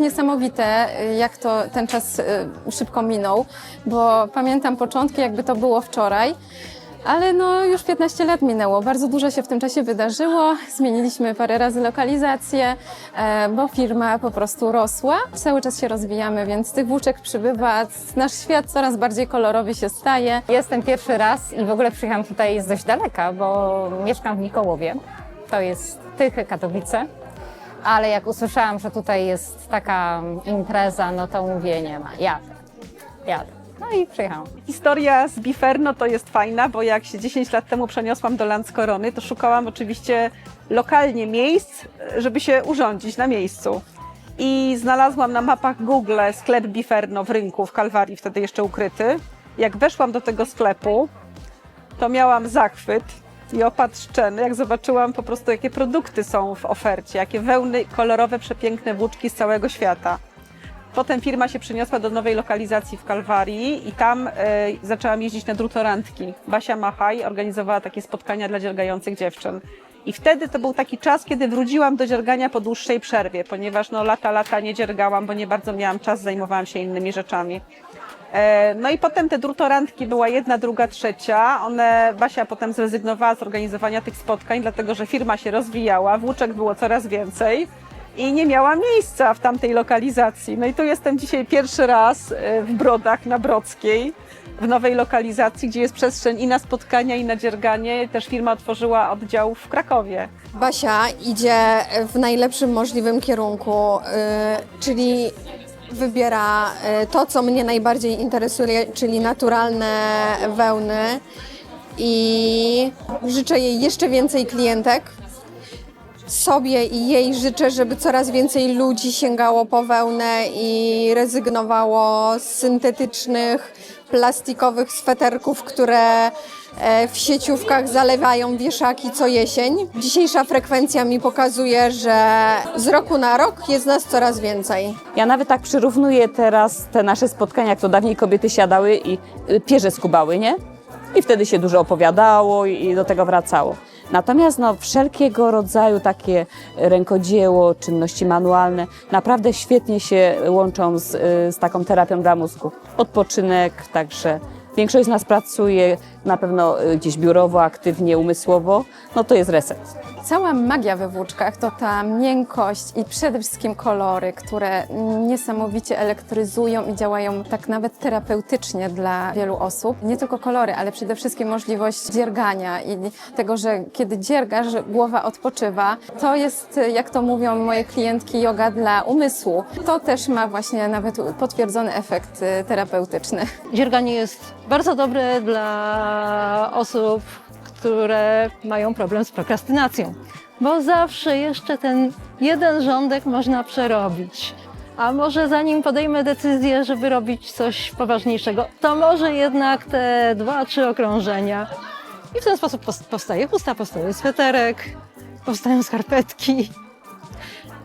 niesamowite, y, jak to ten czas y, szybko minął, bo pamiętam początki, jakby to było wczoraj. Ale no już 15 lat minęło, bardzo dużo się w tym czasie wydarzyło. Zmieniliśmy parę razy lokalizację, e, bo firma po prostu rosła. Cały czas się rozwijamy, więc tych włóczek przybywa. Nasz świat coraz bardziej kolorowy się staje. Jestem pierwszy raz i w ogóle przyjechałam tutaj z dość daleka, bo mieszkam w Mikołowie. To jest Tychy, Katowice. Ale jak usłyszałam, że tutaj jest taka impreza, no to mówię, nie ma, jadę, jadę. No i przyjechałam. Historia z Biferno to jest fajna, bo jak się 10 lat temu przeniosłam do Landskorony, to szukałam oczywiście lokalnie miejsc, żeby się urządzić na miejscu. I znalazłam na mapach Google sklep Biferno w rynku w Kalwarii, wtedy jeszcze ukryty. Jak weszłam do tego sklepu, to miałam zachwyt i opad szczeny, jak zobaczyłam po prostu, jakie produkty są w ofercie, jakie wełny, kolorowe, przepiękne włóczki z całego świata. Potem firma się przeniosła do nowej lokalizacji w Kalwarii i tam e, zaczęłam jeździć na drutorandki. Basia Machaj organizowała takie spotkania dla dziergających dziewczyn. I wtedy to był taki czas, kiedy wróciłam do dziergania po dłuższej przerwie, ponieważ no, lata, lata nie dziergałam, bo nie bardzo miałam czas, zajmowałam się innymi rzeczami. E, No i potem te drutorandki była jedna, druga, trzecia. One, Basia potem zrezygnowała z organizowania tych spotkań, dlatego że firma się rozwijała, włóczek było coraz więcej i nie miała miejsca w tamtej lokalizacji. No i tu jestem dzisiaj pierwszy raz e, w Brodach na Brodzkiej, w nowej lokalizacji, gdzie jest przestrzeń i na spotkania, i na dzierganie. Też firma otworzyła oddział w Krakowie. Basia idzie w najlepszym możliwym kierunku, y, czyli wybiera y, to, co mnie najbardziej interesuje, czyli naturalne wełny i życzę jej jeszcze więcej klientek. Sobie i jej życzę, żeby coraz więcej ludzi sięgało po wełnę i rezygnowało z syntetycznych, plastikowych sweterków, które e, w sieciówkach zalewają wieszaki co jesień. Dzisiejsza frekwencja mi pokazuje, że z roku na rok jest nas coraz więcej. Ja nawet tak przyrównuję teraz te nasze spotkania, jak to dawniej kobiety siadały i y, pierze skubały, nie? I wtedy się dużo opowiadało i i do tego wracało. Natomiast no, wszelkiego rodzaju takie rękodzieło, czynności manualne naprawdę świetnie się łączą z, z taką terapią dla mózgu. Odpoczynek, także większość z nas pracuje na pewno y, gdzieś biurowo, aktywnie, umysłowo, no to jest reset. Cała magia we włóczkach to ta miękkość i przede wszystkim kolory, które niesamowicie elektryzują i działają tak nawet terapeutycznie dla wielu osób. Nie tylko kolory, ale przede wszystkim możliwość dziergania i tego, że kiedy dziergasz, głowa odpoczywa. To jest, jak to mówią moje klientki, yoga dla umysłu. To też ma właśnie nawet potwierdzony efekt y, terapeutyczny. Dzierganie jest bardzo dobre dla osób, które mają problem z prokrastynacją, bo zawsze jeszcze ten jeden rządek można przerobić. A może zanim podejmę decyzję, żeby robić coś poważniejszego, to może jednak te dwa, trzy okrążenia. I w ten sposób pos- powstaje chusta, powstaje sweterek, powstają skarpetki.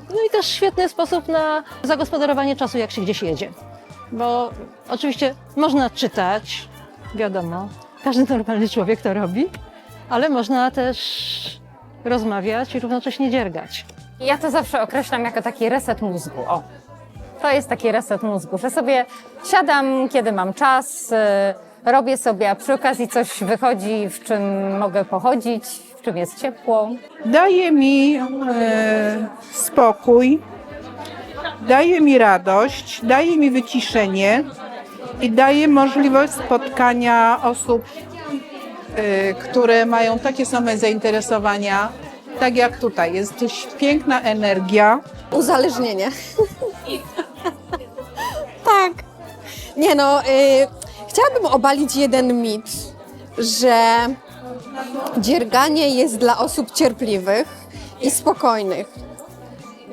No i też świetny sposób na zagospodarowanie czasu, jak się gdzieś jedzie. Bo oczywiście można czytać, wiadomo, każdy normalny człowiek to robi, ale można też rozmawiać i równocześnie dziergać. Ja to zawsze określam jako taki reset mózgu. O, to jest taki reset mózgu, że sobie siadam, kiedy mam czas, y, robię sobie, a przy okazji coś wychodzi, w czym mogę pochodzić, w czym jest ciepło. daje mi e, spokój, daje mi radość, daje mi wyciszenie i daje możliwość spotkania osób, które mają takie same zainteresowania, tak jak tutaj. Jest dość piękna energia. Uzależnienie. tak. Nie no, y, chciałabym obalić jeden mit, że dzierganie jest dla osób cierpliwych i spokojnych.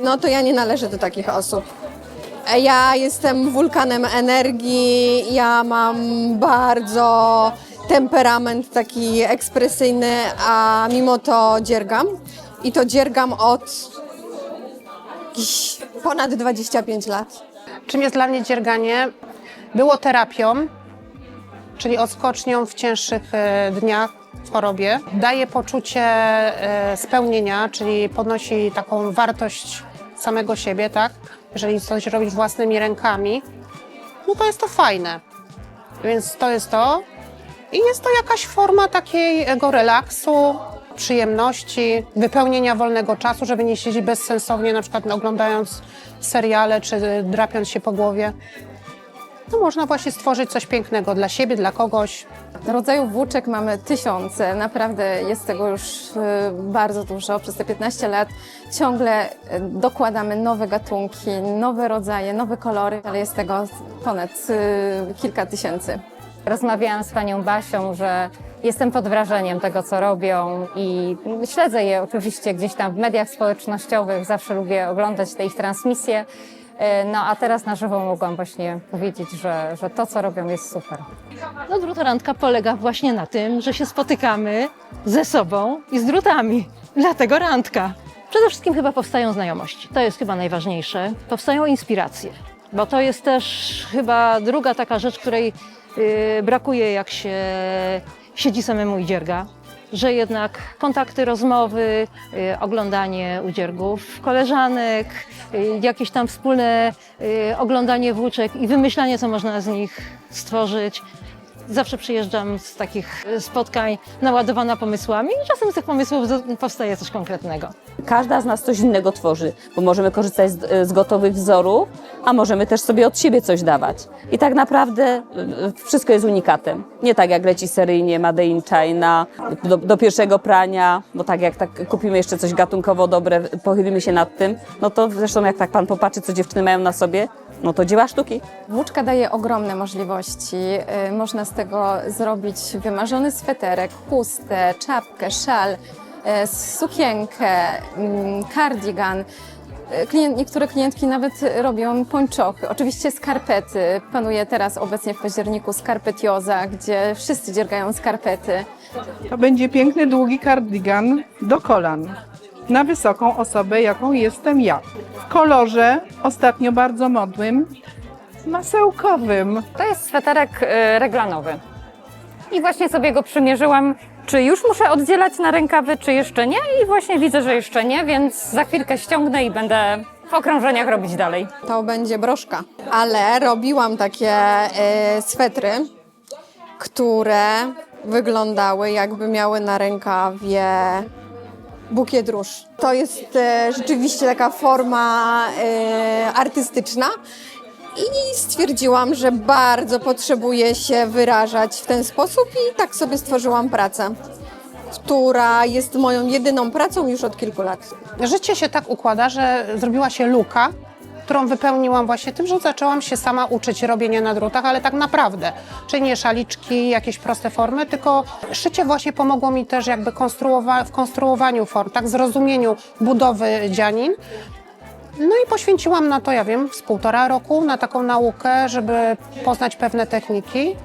No to ja nie należę do takich osób. E, Ja jestem wulkanem energii, ja mam bardzo temperament taki ekspresyjny, a mimo to dziergam. I to dziergam od ponad 25 lat. Czym jest dla mnie dzierganie? Było terapią, czyli odskocznią w cięższych e, dniach w chorobie. Daje poczucie e, spełnienia, czyli podnosi taką wartość samego siebie, tak? jeżeli coś robisz własnymi rękami, no to jest to fajne. Więc to jest to. I jest to jakaś forma takiego relaksu, przyjemności, wypełnienia wolnego czasu, żeby nie siedzieć bezsensownie, na przykład oglądając seriale czy drapiąc się po głowie. No można właśnie stworzyć coś pięknego dla siebie, dla kogoś. Rodzajów włóczek mamy tysiące, naprawdę jest tego już y, bardzo dużo. Przez te 15 lat ciągle y, dokładamy nowe gatunki, nowe rodzaje, nowe kolory, ale jest tego ponad y, kilka tysięcy. Rozmawiałam z panią Basią, że jestem pod wrażeniem tego, co robią i śledzę je oczywiście gdzieś tam w mediach społecznościowych. Zawsze lubię oglądać te ich transmisje. E, No a teraz na żywo mogłam właśnie powiedzieć, że, że to, co robią, jest super. No drutorandka polega właśnie na tym, że się spotykamy ze sobą i z drutami. Dlatego randka. Przede wszystkim chyba powstają znajomości. To jest chyba najważniejsze. Powstają inspiracje. Bo to jest też chyba druga taka rzecz, której brakuje, jak się siedzi samemu i dzierga. Że jednak kontakty, rozmowy, y, oglądanie udziergów koleżanek, y, jakieś tam wspólne y, oglądanie włóczek i wymyślanie, co można z nich stworzyć. Zawsze przyjeżdżam z takich y, spotkań naładowana pomysłami i czasem z tych pomysłów powstaje coś konkretnego. Każda z nas coś innego tworzy, bo możemy korzystać z, z gotowych wzorów, a możemy też sobie od siebie coś dawać. I tak naprawdę y, wszystko jest unikatem. Nie tak jak leci seryjnie Made in China, do, do pierwszego prania, bo tak jak tak kupimy jeszcze coś gatunkowo dobre, pochylimy się nad tym, no to zresztą jak tak pan popatrzy, co dziewczyny mają na sobie, no to dzieła sztuki. Włóczka daje ogromne możliwości. Y, Można z tego zrobić wymarzony sweterek, chustę, czapkę, szal, y, sukienkę, mm, kardigan. Y, Klient, niektóre klientki nawet robią pończochy. Oczywiście skarpety. Panuje teraz obecnie w październiku skarpetioza, gdzie wszyscy dziergają skarpety. To będzie piękny, długi kardigan do kolan. Na wysoką osobę, jaką jestem ja. W kolorze ostatnio bardzo modłym, masełkowym. To jest sweterek e, reglanowy. I właśnie sobie go przymierzyłam, czy już muszę oddzielać na rękawy, czy jeszcze nie. I właśnie widzę, że jeszcze nie, więc za chwilkę ściągnę i będę w okrążeniach robić dalej. To będzie broszka. Ale robiłam takie e, swetry, które wyglądały jakby miały na rękawie bukiet róż. To jest e, rzeczywiście taka forma e, artystyczna. I stwierdziłam, że bardzo potrzebuję się wyrażać w ten sposób i tak sobie stworzyłam pracę, która jest moją jedyną pracą już od kilku lat. Życie się tak układa, że zrobiła się luka, którą wypełniłam właśnie tym, że zaczęłam się sama uczyć robienia na drutach, ale tak naprawdę. Czyli nie szaliczki, jakieś proste formy, tylko szycie właśnie pomogło mi też jakby konstruowa- w konstruowaniu form, tak zrozumieniu budowy dzianin. No i poświęciłam na to, ja wiem, z półtora roku na taką naukę, żeby poznać pewne techniki.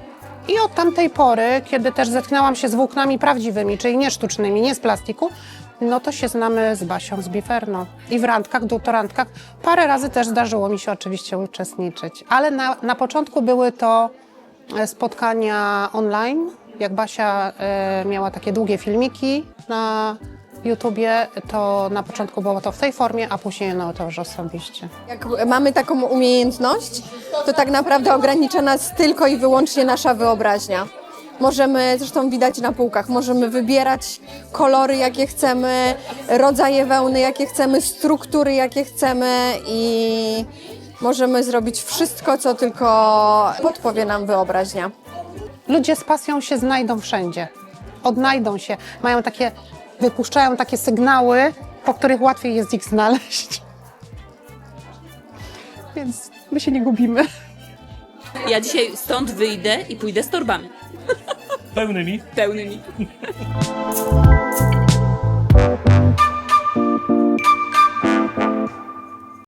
I od tamtej pory, kiedy też zetknęłam się z włóknami prawdziwymi, czyli nie sztucznymi, nie z plastiku, no to się znamy z Basią, z Biferno. I w randkach, doktorandkach. Parę razy też zdarzyło mi się oczywiście uczestniczyć. Ale na, na początku były to e, spotkania online. Jak Basia e, miała takie długie filmiki na YouTubie, to na początku było to w tej formie, a później no to już osobiście. Jak mamy taką umiejętność, to tak naprawdę ogranicza nas tylko i wyłącznie nasza wyobraźnia. Możemy, zresztą widać na półkach, możemy wybierać kolory, jakie chcemy, rodzaje wełny, jakie chcemy, struktury, jakie chcemy i możemy zrobić wszystko, co tylko podpowie nam wyobraźnia. Ludzie z pasją się znajdą wszędzie. Odnajdą się. Mają takie, wypuszczają takie sygnały, po których łatwiej jest ich znaleźć. Więc my się nie gubimy. Ja dzisiaj stąd wyjdę i pójdę z torbami Taunami. Taunami.